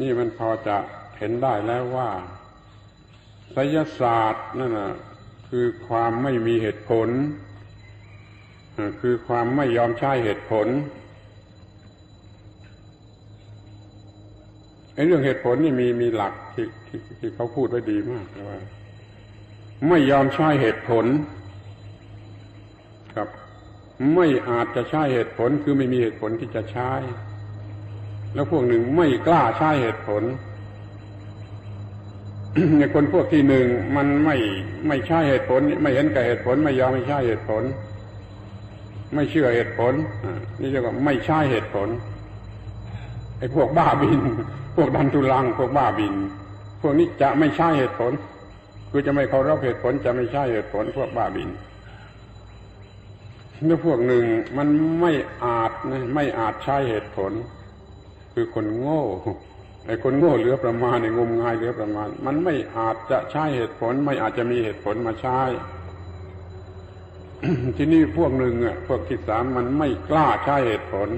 นี่มันพอจะเห็นได้แล้วว่าไสยศาสตร์นั่นนะคือความไม่มีเหตุผล คือความไม่ยอมใช้เหตุผลไอ้เรื่องเหตุผลนี่มีมีหลักที่ที่ที่เขาพูดไว้ดีมากว่า ไม่ยอมใช้เหตุผล ครับ ไม่อาจจะใช้เหตุผลคือไม่มีเหตุผลที่จะใช้ แล้วพวกหนึ่งไม่กล้าใช้เหตุผลในคนพวกที่หนึ่งมันไม่ไม่ใช่เหตุผล ไม่เห็นกับเหตุผล ไม่ยอมไม่ใช่เหตุผล ไม่เชื่อเหตุผลนี่เรียกว่าไม่ใช่เหตุผลไอ้พวกบ้าบิน พวกดันทุลัง พวกบ้าบิน พวกนี้จะไม่ใช่เหตุผลคือจะไม่เคารพเหตุผลจะไม่ใช่เหตุผล พวกบ้าบินแล้วพวกหนึ่งมันไม่อาจนะไม่อาจใช้เหตุผล คือคนโง่ไอ้คนโง่เหลือประมาณไอ้งมงายเหลือประมาณ มันไม่อาจจะใช้เหตุผล ไม่อาจจะมีเหตุผลมาใช้ที่นี่พวกหนึ่งอะ พวกที่สามมันไม่กล้าใช้เหตุผล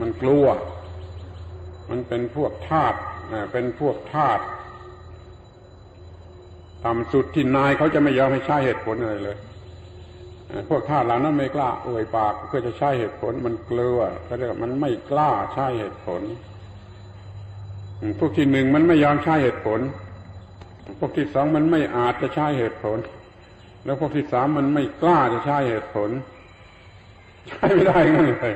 มันกลัว มันเป็นพวกทาสเป็นพวกทาสต่ำสุดที่นายเขาจะไม่ยอมให้ใช้เหตุผลอะไรเลย พวกทาเหล่านั้นไม่กล้าเอ่ยปากเพื่อจะใช้เหตุผลมันกลัวก็เรียกว่ามันไม่กล้าใช้เหตุผล พวกที่หนึ่งมันไม่ยอมใช้เหตุผล พวกที่สองมันไม่อาจจะใช้เหตุผล แล้วพวกที่สามมันไม่กล้าจะใช้เหตุผล ใช้ไม่ได้งั้นเลย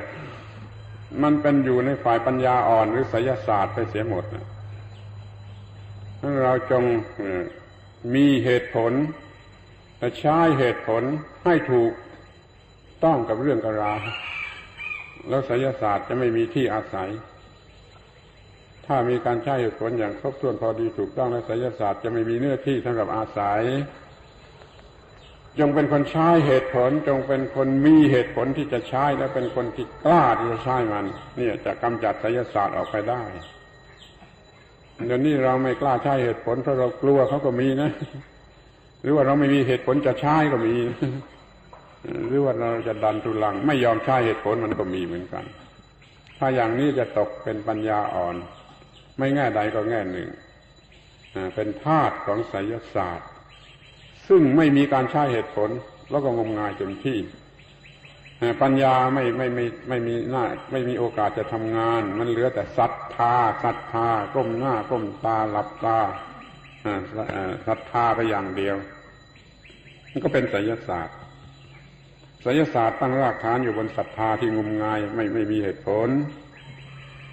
มันเป็นอยู่ในฝ่ายปัญญาอ่อนหรือไสยศาสตร์ไปเสียหมดนะเราจงมีเหตุผล และใช้เหตุผลให้ถูกต้องกับเรื่องกราแล้วไสยศาสตร์จะไม่มีที่อาศัย ถ้ามีการใช้เหตุผลอย่างครบถ้วนพอดีถูกต้องและไสยศาสตร์จะไม่มีเนื้อที่สำหรับอาศัย จงเป็นคนใช้เหตุผล จงเป็นคนมีเหตุผลที่จะใช้และเป็นคนที่กล้าที่จะใช้มัน เนี่ยจะกำจัดไสยศาสตร์ออกไปได้เดี๋ยวนี้เราไม่กล้าใช้เหตุผลเพราะเรากลัวเขาก็มีนะ หรือว่าเราไม่มีเหตุผลจะใช้ก็มี หรือว่าเราจะดันทุลัง ไม่ยอมใช้เหตุผลมันก็มีเหมือนกัน ถ้าอย่างนี้จะตกเป็นปัญญาอ่อน ไม่แง่ใดก็แง่หนึ่งเป็นธาตุของไสยศาสตร์ ซึ่งไม่มีการใช้เหตุผล แล้วก็งมงายจนที่ปัญญาไม่ไม่ไม่ไม่มีหน้าไม่มีโอกาสจะทำงาน มันเหลือแต่ศรัทธาศรัทธาก้มหน้าก้มตาหลับตา ศรัทธาไปอย่างเดียว มันก็เป็นไสยศาสตร์ไสยศาสตร์ตั้งรากฐานอยู่บนศรัทธาที่งมงายไม่ไม่มีเหตุผล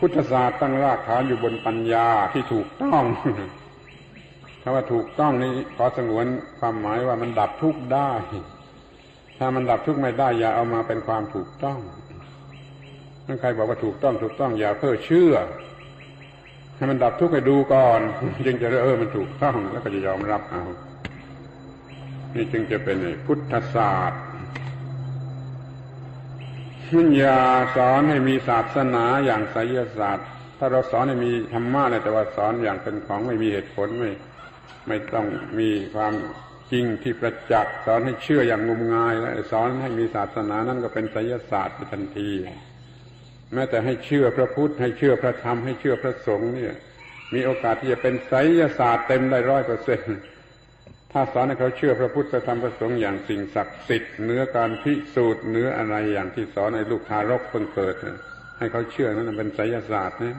พุทธศาสตร์ตั้งรากฐานอยู่บนปัญญาที่ถูกต้องถ้าว่าถูกต้องนี้ขอสงวนความหมายว่ามันดับทุกข์ได้ ถ้ามันดับทุกข์ไม่ได้ อย่าเอามาเป็นความถูกต้องถ้าใครบอกว่าถูกต้องถูกต้องอย่าเพ้อเชื่อ ให้มันดับทุกข์ให้ดูก่อนจึงจะเออมันถูกต้องแล้วก็จะยอมรับเอา นี่จึงจะเป็นพุทธศาสตร์มันอย่าสอนให้มีศาสนาอย่างไสยศาสตร์ ถ้าเราสอนให้มีธรรมะเนี่ยแต่ว่าสอนอย่างเป็นของไม่มีเหตุผลไม่ ไม่ต้องมีความจริงที่ประจักษ์สอนให้เชื่ออย่างงมงาย และสอนให้มีศาสนานั่นก็เป็นไสยศาสตร์ไปทันที แม้แต่ให้เชื่อพระพุทธ ให้เชื่อพระธรรมให้เชื่อพระสงฆ์เนี่ย มีโอกาสที่จะเป็นไสยศาสตร์เต็มได้ร้อยเปอร์เซ็นต์ถ้าสอนให้เขาเชื่อพระพุทธธรรมพระสงฆ์อย่างสิ่งศักดิ์สิทธิ์เนื้อการพิสูจน์เนื้ออะไรอย่างที่สอนในลูกทารกเพิ่งเกิดให้เขาเชื่อนั้นเป็นไสยศาสตร์นะ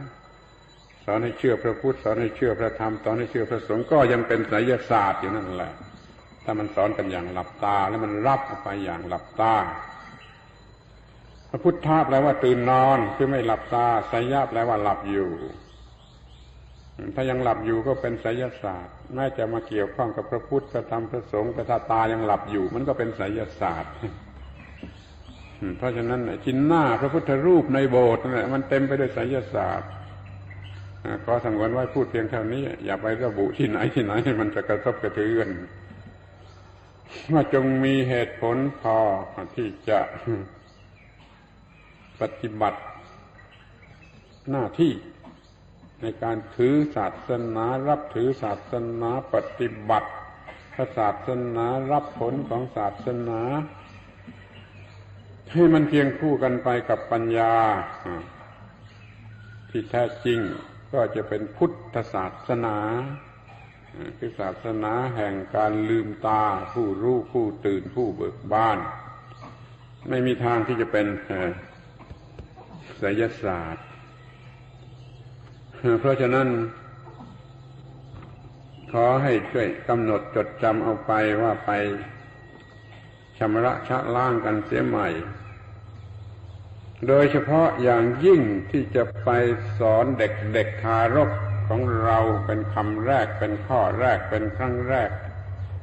สอนให้เชื่อพระพุทธสอนให้เชื่อพระธรรมสอนให้เชื่อพระสงฆ์ก็ยังเป็นไสยศาสตร์อยู่นั่นแหละ ถ้ามันสอนกันอย่างหลับตาแล้วมันรับไปอย่างหลับตา พระพุทธแปลว่าตื่นนอนคือไม่หลับตาไสยะแปลว่าหลับอยู่ ถ้ายังหลับอยู่ก็เป็นไสยศาสตร์แม้จะมาเกี่ยวข้องกับพระพุทธพระธรรมพระสงฆ์แต่ถ้าตายังหลับอยู่ มันก็เป็นไสยศาสตร์เพราะฉะนั้นชิ้นหน้าพระพุทธรูปในโบสถ์นั่นแหละมันเต็มไปด้วยไสยศาสตร์ก็สังวนไว้พูดเพียงเท่านี้ อย่าไประบุที่ไหนที่ไหน มันจะกระทบกระเทือนว่าจงมีเหตุผลพอที่จะ ปฏิบัติหน้าที่ในการถือศาสนารับถือศาสนาปฏิบัติพระศาสนารับผลของศาสนา ให้มันเพียงคู่กันไปกับปัญญา ที่แท้จริงก็ก็จะเป็นพุทธศาสนา คือศาสนาแห่งการลืมตาผู้รู้ผู้ตื่นผู้เบิกบาน ไม่มีทางที่จะเป็น ไสยศาสตร์ เพราะฉะนั้น ขอให้ช่วยกำหนดจดจำเอาไปว่าไปชำระชะล้างกันเสียใหม่ โดยเฉพาะอย่างยิ่งที่จะไปสอนเด็กเด็กทารกของเราเป็นคำแรกเป็นข้อแรกเป็นครั้งแรก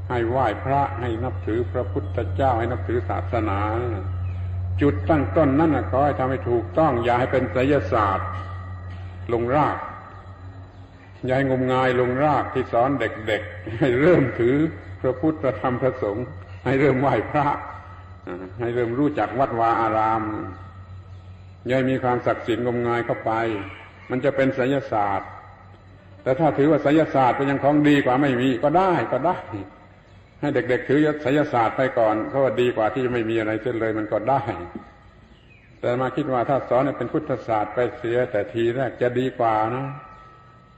ให้ไหว้พระให้นับถือพระพุทธเจ้าให้นับถือศาสนา จุดตั้งต้นนั่นขอให้ทำให้ถูกต้องอย่าให้เป็นไสยศาสตร์ ลงราก อย่าให้งมงายลงรากที่สอนเด็กๆ ให้เริ่มถือพระพุทธพระธรรมพระสงฆ์ให้เริ่มไหว้พระให้เริ่มรู้จักวัดวาอารามย่อยมีความศักดิ์สิทธิ์งมงายเข้าไป มันจะเป็นไสยศาสตร์ แต่ถ้าถือว่าไสยศาสตร์เป็นยังของดีกว่าไม่มีก็ได้ก็ได้ ให้เด็ก ๆ ถือไสยศาสตร์ไปก่อนเพราว่าดีกว่าที่จะไม่มีอะไรเส้นเลยมันก็ได้ แต่มาคิดว่าถ้าสอนเป็นพุทธศาสตร์ไปเสีย แต่ทีแรกจะดีกว่านะ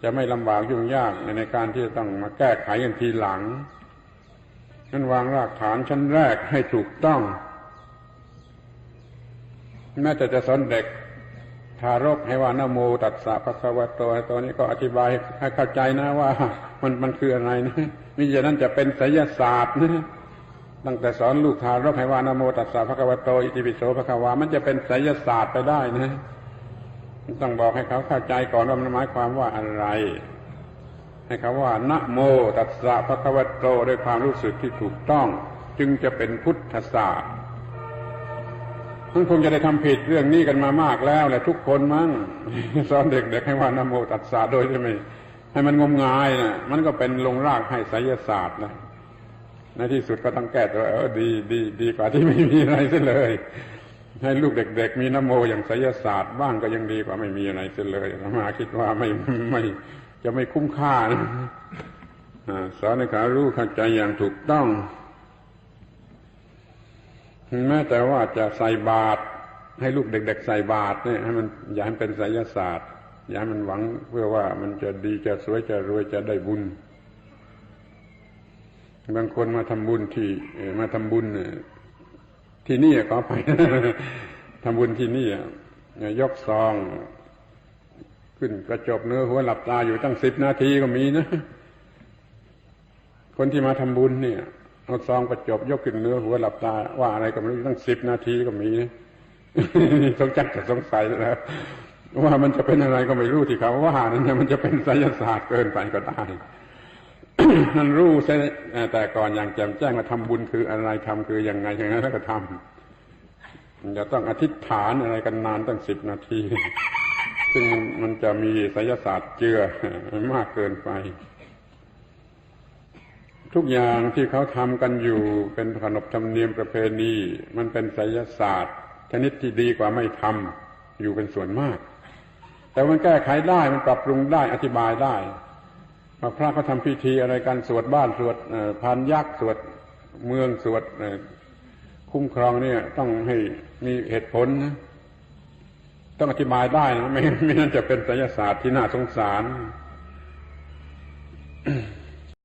จะไม่ลำบากยุ่งยากในการที่จะต้องมาแก้ไขกันทีหลังนั้นวางรากฐานชั้นแรกให้ถูกต้องแม้แต่จะสอนเด็ก ทารกให้ว่านโมตัสสะพระควโตตัวนี้ก็อธิบายให้เข้าใจนะว่า มันมันคืออะไรนะมิฉะนั้นจะเป็นไสยศาสตร์นะตั้งแต่สอนลูกทารกให้ว่านโมตัสสะพระควโตอิติปิโสพระความันจะเป็นไสยศาสตร์ไปได้นะต้องบอกให้เขาเข้าใจก่อนว่ามันหมายความว่าอะไร ให้คำว่านะโมตัสสะพระควโตด้วยความรู้สึกที่ถูกต้อง จึงจะเป็นพุทธศาสตร์ ท่านคงจะได้ทำผิดเรื่องนี้กันมามากแล้วแหละทุกคนมั้งสอนเด็กๆให้ว่านโมตัสสะโดยใช่ไหมให้มันงมงายนะมันก็เป็นลงรากให้ไสยศาสตร์นะในที่สุดก็ต้องแก้ตัวเออดีดีดีกว่าที่ไม่มีอะไรเสียเลย ให้ลูกเด็ก ๆ มีนโมอย่างไสยศาสตร์บ้างก็ยังดีกว่าไม่มีอะไรเสียเลยมาคิดว่าไม่ไม่จะไม่คุ้มค่านะสอนให้เขารู้เข้าใจอย่างถูกต้อง แม้แต่ว่าจะใส่บาตรให้ลูกเด็ก ๆ ใส่บาตรเนี่ยให้มันอย่าให้เป็นไสยศาสตร์อย่าให้มันหวังเพื่อว่ามันจะดีจะสวยจะรวยจะได้บุญ บางคนมาทำบุญที่มาทำบุญที่นี่ขอไปทำบุญที่นี่ยกซอง ขึ้นกระจกเนื้อหัวหลับตาอยู่ตั้งสิบนาทีก็มีนะ คนที่มาทำบุญเนี่ย เอาซองกระจกยกขึ้นเนื้อหัวหลับตา ว่าอะไรก็ไม่รู้ตั้งสิบนาทีก็มีนะสงจักจะสงสัยแล้ว ว่ามันจะเป็นอะไรก็ไม่รู้ที่เขาว่านั้นมันจะเป็นไสยศาสตร์เกินไปก็ได้นั่นรู้ใช่แต่ก่อนอย่างแจ่มแจ้งว่าทำบุญคืออะไรทำคือยังไงอย่างนั้นก็ทำจะต้องอธิษฐานอะไรกันนานตั้งสิบนาที ซึ่งมันจะมีไสยศาสตร์เจือมากเกินไป ทุกอย่างที่เขาทำกันอยู่เป็นขนบธรรมเนียมประเพณี มันเป็นไสยศาสตร์ ชนิดที่ดีกว่าไม่ทำอยู่เป็นส่วนมาก แต่มันแก้ไขได้มันปรับปรุงได้อธิบายได้พระเขาทำพิธีอะไรกันสวดบ้านสวดพานยักษ์สวดเมืองสวดคุ้มครองเนี่ยต้องให้มีเหตุผลนะต้องอธิบายได้นะไม่ไม่นั้นจะเป็นไสยศาสตร์ที่น่าสงสาร